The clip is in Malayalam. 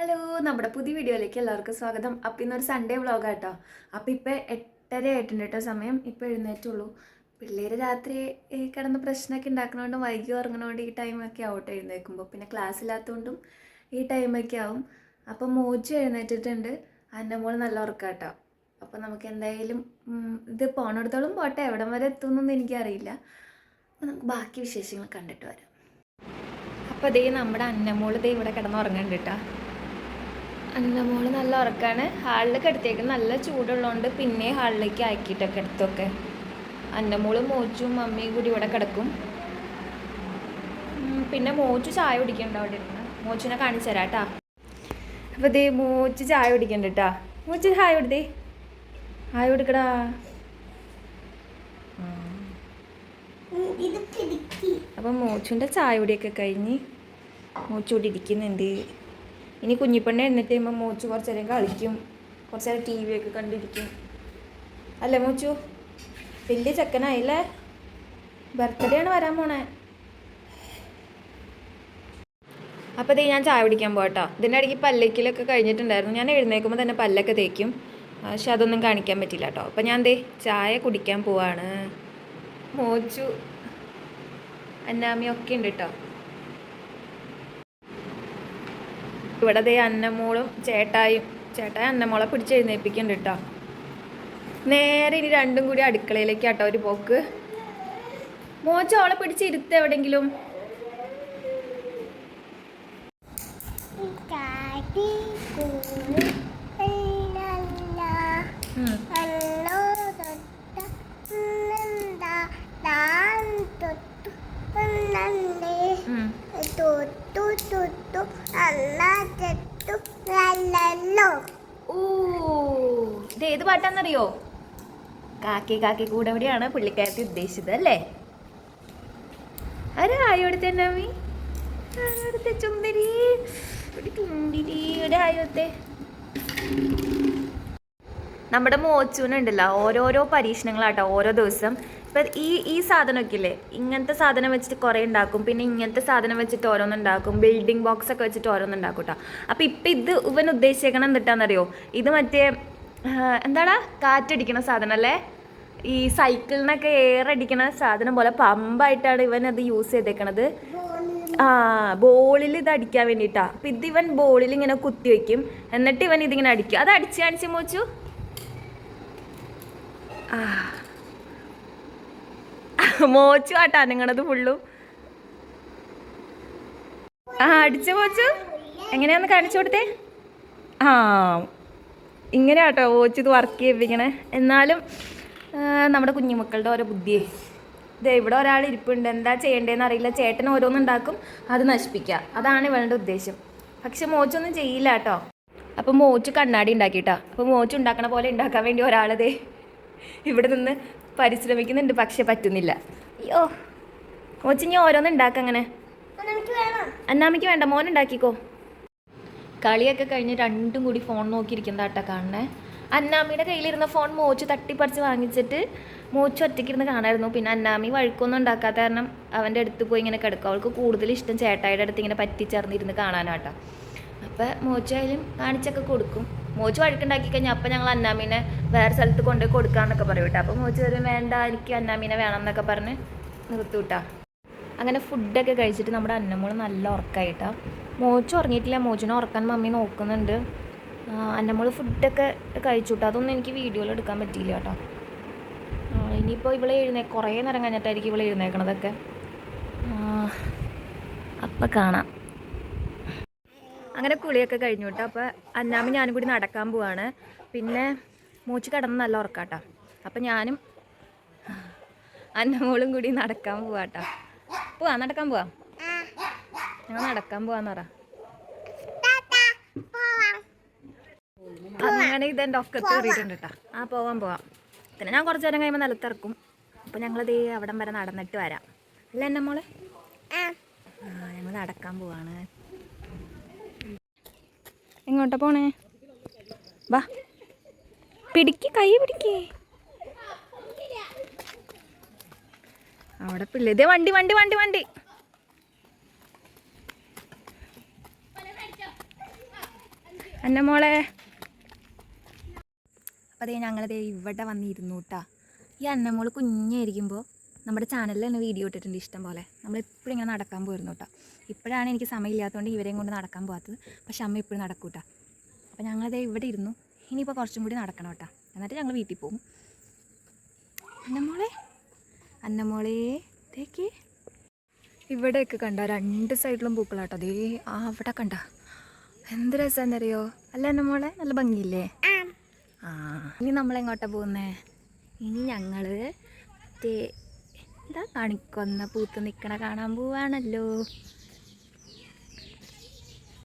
ഹലോ നമ്മുടെ പുതിയ വീഡിയോയിലേക്ക് എല്ലാവർക്കും സ്വാഗതം. അപ്പം ഇന്നൊരു സൺഡേ വ്ളോഗ് കേട്ടോ അപ്പം ഇപ്പം എട്ടര ആയിട്ടുണ്ട് കേട്ടോ സമയം. ഇപ്പം എഴുന്നേറ്റുള്ളൂ. പിള്ളേർ രാത്രി കിടന്ന് പ്രശ്നമൊക്കെ ഉണ്ടാക്കുന്നതുകൊണ്ട് വൈകി ഉറങ്ങണോണ്ട് ഈ ടൈമൊക്കെ ആവട്ടെ എഴുന്നേൽക്കുമ്പോൾ പിന്നെ ക്ലാസ് ഇല്ലാത്തതുകൊണ്ടും ഈ ടൈമൊക്കെ ആവും. അപ്പം മോജ് എഴുന്നേറ്റിട്ടുണ്ട്. അതിന്റെ മോൾ നല്ല ഉറക്കാം കേട്ടോ അപ്പം നമുക്ക് എന്തായാലും ഇത് പോണിടത്തോളം പോട്ടെ. എവിടം വരെ എത്തുമെന്നൊന്നും എനിക്കറിയില്ല. അപ്പം നമുക്ക് ബാക്കി വിശേഷങ്ങൾ കണ്ടിട്ട് വരാം. അപ്പോൾ ദേ നമ്മുടെ അന്നമോൾ ദേ ഇവിടെ കിടന്നുറങ്ങുന്നുണ്ട് കേട്ടോ അന്നമോൾ നല്ല ഉറക്കാണ്. ഹാളിലേക്ക് എടുത്തേക്ക് നല്ല ചൂടുള്ളതുകൊണ്ട് പിന്നെ ഹാളിലേക്ക് ആക്കിയിട്ടൊക്കെ എടുത്തൊക്കെ. അന്നമോളും മോച്ചും മമ്മിയും കൂടി ഇവിടെ കിടക്കും. പിന്നെ മോച്ചു ചായ കുടിക്കണ്ട അവിടെ ഇരുന്ന്? മോച്ചിനെ കാണിച്ചു തരാം കേട്ടാ. അപ്പോൾ ദേ മോച്ചു ചായ കുടിക്കണ്ട കേട്ടാ. മോച്ചു ചായ കൊടുത്തേ ചായ കൊടുക്കടാ. അപ്പം മോച്ചുന്റെ ചായ കുടിയൊക്കെ കഴിഞ്ഞ് മോച്ചു ഇവിടെ ഇരിക്കുന്നുണ്ട്. ഇനി കുഞ്ഞിപ്പെണ്ണ എഴുന്നേറ്റ് കഴിയുമ്പോൾ മോച്ചു കുറച്ച് നേരം കളിക്കും. കുറച്ച് നേരം ടി വി ഒക്കെ കണ്ടിരിക്കും. അല്ലേ മോച്ചു? വലിയ ചെക്കനായില്ലേ? ബർത്ത്ഡേ ആണ് വരാൻ പോണേ. അപ്പോൾ ദേ ഞാൻ ചായ കുടിക്കാൻ പോകട്ടോ ഇതിന്റെ ഇടയ്ക്ക് പല്ലക്കിലൊക്കെ കഴിഞ്ഞിട്ടുണ്ടായിരുന്നു. ഞാൻ എഴുന്നേൽക്കുമ്പോൾ തന്നെ പല്ലൊക്കെ തേക്കും. പക്ഷെ അതൊന്നും കാണിക്കാൻ പറ്റില്ല കേട്ടോ അപ്പോൾ ഞാൻ ദേ ചായ കുടിക്കാൻ പോവാണ്. മോച്ചു അന്നാമിയൊക്കെ ഉണ്ട് കേട്ടോ ഇവിടെ ദേ അന്നമോളും ചേട്ടായും ചേട്ടായി അന്നമോളെ പിടിച്ച് എഴുന്നേൽപ്പിക്കുന്നുണ്ട് കേട്ടോ നേരെ ഇനി രണ്ടും കൂടി അടുക്കളയിലേക്ക് കേട്ടോ ഒരു പോക്ക്. മോച്ച അവളെ പിടിച്ച് ഇരുത്ത് എവിടെങ്കിലും. നല്ലല്ലോ ഓ ഇത് ഏത് പാട്ടാന്നറിയോ കാക്കി കാക്കി കൂടെ എവിടെയാണ് പുള്ളിക്കാരത്തി ഉദ്ദേശിച്ചത് അല്ലേ? ആരായോടത്തെ അന്നാമി ആരോടത്തെ ചുന്ദരി ഒരു ചുന്തിരി ഒരു ആയോത്തെ നമ്മുടെ മോച്ചൂനുണ്ടല്ലോ ഓരോരോ പരീക്ഷണങ്ങളാട്ടോ ഓരോ ദിവസം. ഇപ്പം ഈ ഈ സാധനമൊക്കെ ഇല്ലേ ഇങ്ങനത്തെ സാധനം വെച്ചിട്ട് കുറേ ഉണ്ടാക്കും പിന്നെ ഇങ്ങനത്തെ സാധനം വെച്ചിട്ട് ഓരോന്നുണ്ടാക്കും ബിൽഡിംഗ് ബോക്സ് ഒക്കെ വെച്ചിട്ട് ഓരോന്നുണ്ടാക്കും കേട്ടോ അപ്പം ഇപ്പം ഇത് ഇവൻ ഉദ്ദേശിക്കണം എന്നിട്ടാണെന്നറിയോ ഇത് മറ്റേ എന്താടാ കാറ്റടിക്കണ സാധനം അല്ലേ ഈ സൈക്കിളിനൊക്കെ എയർ അടിക്കണ സാധനം പോലെ പമ്പായിട്ടാണ് ഇവൻ അത് യൂസ് ചെയ്തേക്കണത്. ആ ബോളിൽ ഇത് അടിക്കാൻ വേണ്ടിയിട്ടാണ് അപ്പം ഇത് ഇവൻ ബോളിൽ ഇങ്ങനെ കുത്തി വയ്ക്കും എന്നിട്ട് ഇവൻ ഇതിങ്ങനെ അടിക്കും. അത് അടിച്ച് കാണിച്ച് മോച്ചു? മോച്ചു ആട്ടാ നിങ്ങളത് ഫുള്ളും. ആ അടിച്ചു മോച്ചു. എങ്ങനെയാന്ന് കാണിച്ചു കൊടുത്തേ? ആ ഇങ്ങനെ ആട്ടോ മോച്ചു ഇത് വർക്ക് ചെയ്യിപ്പിക്കണേ. എന്നാലും നമ്മുടെ കുഞ്ഞുമക്കളുടെ ഓരോ ബുദ്ധിയെ. ഇതേ ഇവിടെ ഒരാൾ ഇരിപ്പുണ്ട്. എന്താ ചെയ്യേണ്ടതെന്ന് അറിയില്ല. ചേട്ടൻ ഓരോന്നുണ്ടാക്കും അത് നശിപ്പിക്കുക അതാണ് ഇവളുടെ ഉദ്ദേശം. പക്ഷെ മോച്ചൊന്നും ചെയ്യില്ല കേട്ടോ അപ്പം മോച്ച് കണ്ണാടി ഉണ്ടാക്കിയിട്ടാ അപ്പം മോച്ച് ഉണ്ടാക്കണ പോലെ ഉണ്ടാക്കാൻ വേണ്ടി ഒരാളതേ ഇവിടെ നിന്ന് പരിശ്രമിക്കുന്നുണ്ട് പക്ഷെ പറ്റുന്നില്ല. അയ്യോ കോച്ചി ഞാൻ ഓരോന്ന് ഉണ്ടാക്കങ്ങനെ അന്നാമിക്ക് വേണ്ട മോൻ ഉണ്ടാക്കിക്കോ. കളിയൊക്കെ കഴിഞ്ഞ് രണ്ടും കൂടി ഫോൺ നോക്കിയിരിക്കുന്ന കേട്ടോ കാണണേ അന്നാമിയുടെ കയ്യിലിരുന്ന ഫോൺ മോച്ചു തട്ടിപ്പറിച്ച് വാങ്ങിച്ചിട്ട് മോച്ചു ഒറ്റയ്ക്കിരുന്ന് കാണായിരുന്നു. പിന്നെ അന്നാമി വഴുക്കൊന്നും ഉണ്ടാക്കാത്ത കാരണം അവന്റെ അടുത്ത് പോയി ഇങ്ങനെ കിടക്കും. അവൾക്ക് കൂടുതൽ ഇഷ്ടം ചേട്ടായിയുടെ അടുത്ത് ഇങ്ങനെ പറ്റിച്ചേർന്നിരുന്ന് കാണാനാട്ടോ. അപ്പം മോച്ചായാലും കാണിച്ചൊക്കെ കൊടുക്കും. മോച്ച് വഴക്കുണ്ടാക്കി കഴിഞ്ഞാൽ അപ്പം ഞങ്ങൾ അന്നാമീനെ വേറെ സ്ഥലത്ത് കൊണ്ടുപോയി കൊടുക്കാമെന്നൊക്കെ പറയും കേട്ടോ. അപ്പം മോച്ച് വരും വേണ്ട എനിക്ക് അന്നാമീനെ വേണം എന്നൊക്കെ പറഞ്ഞ് നിർത്തൂട്ടാ അങ്ങനെ ഫുഡൊക്കെ കഴിച്ചിട്ട് നമ്മുടെ അന്നമോൾ നല്ല ഉറക്കമായിട്ടാ മോച്ച് ഉറങ്ങിയിട്ടില്ല. മോച്ചിനെ ഉറക്കാൻ മമ്മി നോക്കുന്നുണ്ട്. ആ, അന്നമോൾ ഫുഡൊക്കെ കഴിച്ചു കേട്ടോ അതൊന്നും എനിക്ക് വീഡിയോയിൽ എടുക്കാൻ പറ്റിയില്ല കേട്ടോ ഇനിയിപ്പോൾ ഇവളെ എഴുന്നേ കുറേ നേരം കഴിഞ്ഞിട്ടായിരിക്കും ഇവളെ എഴുന്നേക്കണതൊക്കെ. അപ്പം കാണാം. അങ്ങനെ കുളിയൊക്കെ കഴിഞ്ഞു കേട്ടോ അപ്പോൾ അന്നാമി ഞാനും കൂടി നടക്കാൻ പോവാണ്. പിന്നെ മൂച്ച് കിടന്ന് നല്ല ഉറക്കാട്ടോ. അപ്പം ഞാനും അന്നമോളും കൂടി നടക്കാൻ പോവാട്ടോ. പോവാ നടക്കാൻ പോവാ. ഞങ്ങൾ നടക്കാൻ പോവാന്ന് പറ. അങ്ങനെ ഇതെന്റെ ഒക്കത്ത് കയറിയിട്ടുണ്ട് കേട്ടോ ആ പോവാൻ പോവാം. പിന്നെ ഞാൻ കുറച്ച് നേരം കഴിയുമ്പോൾ നിലത്തിറക്കും അപ്പം ഞങ്ങളിത് അവിടം വരെ നടന്നിട്ട് വരാം. അല്ല എന്നെ മോളെ ഞങ്ങൾ നടക്കാൻ പോവാണ്. എങ്ങോട്ടാ പോണേ? വാ. പിടിക്ക് കൈ പിടിക്കേ. അവിടെ പിള്ളേ ഇതേ വണ്ടി വണ്ടി വണ്ടി വണ്ടി. അന്നമോളെ അപ്പം അതേ ഞങ്ങളതേ ഇവിടെ വന്നിരുന്നു കേട്ടാ ഈ അന്നമോൾ കുഞ്ഞായിരിക്കുമ്പോൾ നമ്മുടെ ചാനലിൽ തന്നെ വീഡിയോ ഇട്ടിട്ടുണ്ട് ഇഷ്ടം പോലെ. നമ്മൾ നമ്മളെപ്പോഴും ഇങ്ങനെ നടക്കാൻ പോയിരുന്നു കേട്ടോ. ഇപ്പോഴാണ് എനിക്ക് സമയമില്ലാത്തതുകൊണ്ട് ഇവരെയും കൊണ്ട് നടക്കാൻ പോകാത്തത്. പക്ഷേ അമ്മ ഇപ്പോഴും നടക്കൂട്ടാ അപ്പോൾ ഞങ്ങളത് ഇവിടെ ഇരുന്നു. ഇനിയിപ്പോൾ കുറച്ചും കൂടി നടക്കണം കേട്ടോ. എന്നിട്ട് ഞങ്ങൾ വീട്ടിൽ പോകും. അന്നമോളെ അന്നമോളെ തേക്ക് ഇവിടെയൊക്കെ കണ്ട? രണ്ട് സൈഡിലും പൂക്കളാട്ടോ. അതേ ആ അവിടെ കണ്ട. എന്ത് രസമെന്നറിയോ അല്ല അന്നമോളെ നല്ല ഭംഗിയില്ലേ? ആ. ഇനി നമ്മളെങ്ങോട്ടാണ് പോകുന്നേ? ഇനി ഞങ്ങൾ തേ എന്താ കണിക്കൊന്ന പൂത്ത് നിൽക്കണ കാണാൻ പോവാണല്ലോ.